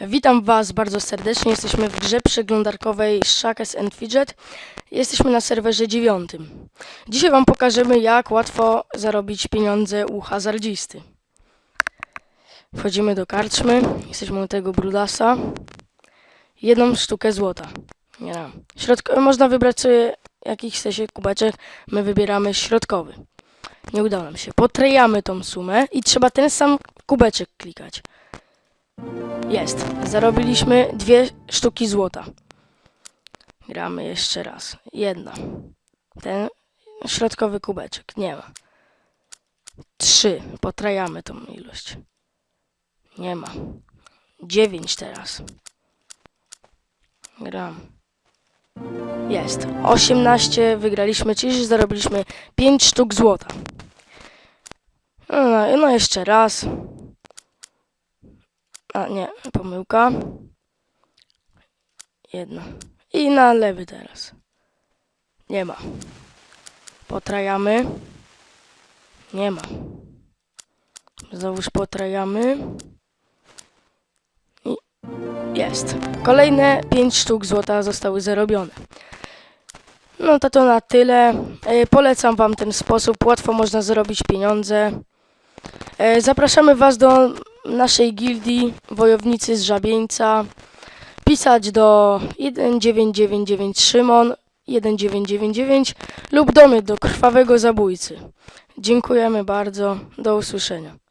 Witam Was bardzo serdecznie. Jesteśmy w grze przeglądarkowej Shackes and Fidget. Jesteśmy na serwerze dziewiątym. Dzisiaj Wam pokażemy, jak łatwo zarobić pieniądze u hazardzisty. Wchodzimy do karczmy. Jesteśmy u tego brudasa. Jedną sztukę złota. Nie wiem. Środko- można wybrać sobie jaki chce się kubeczek. My wybieramy środkowy. Nie udało nam się. Potrejamy tą sumę i trzeba ten sam kubeczek klikać. Jest. Zarobiliśmy dwie sztuki złota. Gramy jeszcze raz. Jedna. Ten środkowy kubeczek. Nie ma. Trzy. Potrajamy tą ilość. Nie ma. Dziewięć teraz. Gram. Jest. 18 wygraliśmy, czyli zarobiliśmy 5 sztuk złota. No, no, no jeszcze raz. A nie, pomyłka. Jedna. I na lewy teraz. Nie ma. Potrajamy. Nie ma. Znowuż potrajamy. I jest. Kolejne 5 sztuk złota zostały zarobione. No to to na tyle. E, Polecam Wam ten sposób. Łatwo można zarobić pieniądze. E, Zapraszamy Was do naszej gildii Wojownicy z Żabieńca. Pisać do 1999 Szymon 1999 lub do mnie do Krwawego Zabójcy. Dziękujemy bardzo. Do usłyszenia.